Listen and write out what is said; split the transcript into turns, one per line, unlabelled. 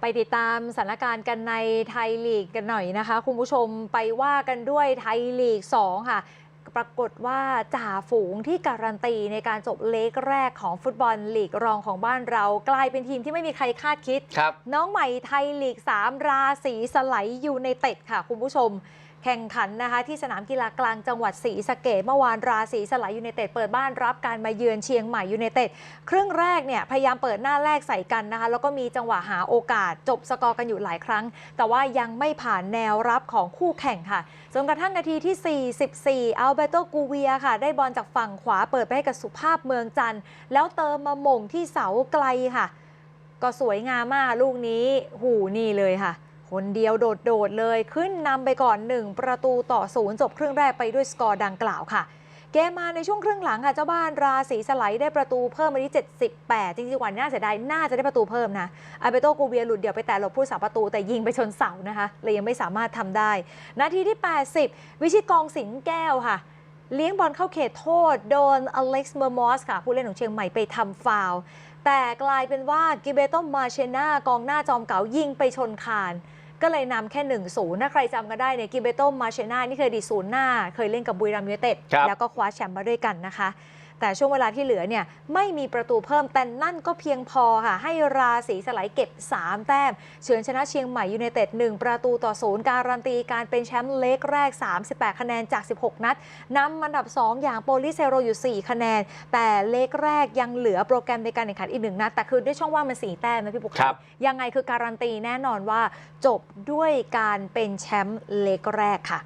ไปติดตามสถานการณ์กันในไทยลีกกันหน่อยนะคะ คุณผู้ชมไปว่ากันด้วยไทยลีก 2 ค่ะ ปรากฏว่าจ่าฝูงที่การันตีในการจบเล็กแรกของฟุตบอลลีกรองของบ้านเรา กลายเป็นทีมที่ไม่มีใครคาดคิด
ครับ
น้องใหม่ไทยลีก 3 ราศีสไลด์ยูไนเต็ดค่ะ คุณผู้ชม แข่งขันนะคะที่สนามกีฬากลางจังหวัดศรีสะเกดเมื่อวานราศีสไลด์ยูไนเต็ดเปิดบ้านรับการมาเยือนเชียงใหม่ยูไนเต็ดครึ่งแรกเนี่ยพยายามเปิดหน้าแรกใส่กันนะคะแล้วก็มีจังหวะหาโอกาสจบสกอร์กันอยู่หลายครั้ง แต่ว่ายังไม่ผ่านแนวรับของคู่แข่งค่ะจนกระทั่งนาทีที่ 44 อัลเบโตกูเวียค่ะ ได้บอลจากฝั่งขวาเปิดไปให้กับสุภาพเมืองจันทร์แล้วเติมมาหม่งที่เสาไกลค่ะ ก็สวยงามมากลูกนี้หูนี่เลยค่ะ คนเดียวโดด ๆ เลยขึ้นนำไปก่อน 1 ประตูต่อศูนย์จบครึ่งแรกไปด้วยสกอร์ดังกล่าวค่ะ เกมมาในช่วงครึ่งหลังค่ะเจ้าบ้านราศีสไลด์ได้ประตูเพิ่มมาที่ 78 จริงๆวันน่าเสียดายน่าจะได้ประตูเพิ่มนะอาเบโตกูเวียหลุดเดี่ยวไปแต่หลบผู้สาประตูแต่ยิงไปชนเสานะคะเลยยังไม่สามารถทำได้ นาทีที่ 80 วิชิตกองสิงแก้วค่ะเลี้ยงบอลเข้าเขตโทษ โดนอเล็กซ์เมอร์มอสค่ะ ผู้เล่นของเชียงใหม่ไปทำฟาวแต่กลายเป็นว่ากิเบโตมาเชนากองหน้าจอมเก๋ายิงไปชนคาน ก็เลยนำแค่1-0ถ้าใครจำกันได้เนี่ยกิเบโตมาเชนานี่เคยดีศูนย์หน้า เคยเล่นกับบุรีรัมย์ยูไนเต็ด
ครับ
แล้วก็คว้าแชมป์มาด้วยกันนะคะ แต่ช่วงเวลาที่เหลือเนี่ยไม่มีประตูเพิ่มแต่นั่นก็เพียงพอค่ะ ให้ราศีสไลด์เก็บ 3 แต้ม เฉือนชนะเชียงใหม่ยูไนเต็ด1ประตูต่อศูนย์การันตีการเป็นแชมป์เล็กแรก 38 คะแนนจาก 16 นัดนำอันดับ 2 อย่างโปลิเซโรอยู่ 4 คะแนน แต่เล็กแรกยังเหลือโปรแกรมในการแข่งขันอีกหนึ่งนัดแต่คือด้วยช่องว่างมัน4แต้มนะพี่ปุ๊ก
ครับ
ยังไงคือการันตีแน่นอนว่า จบด้วยการเป็นแชมป์เล็กแรกค่ะ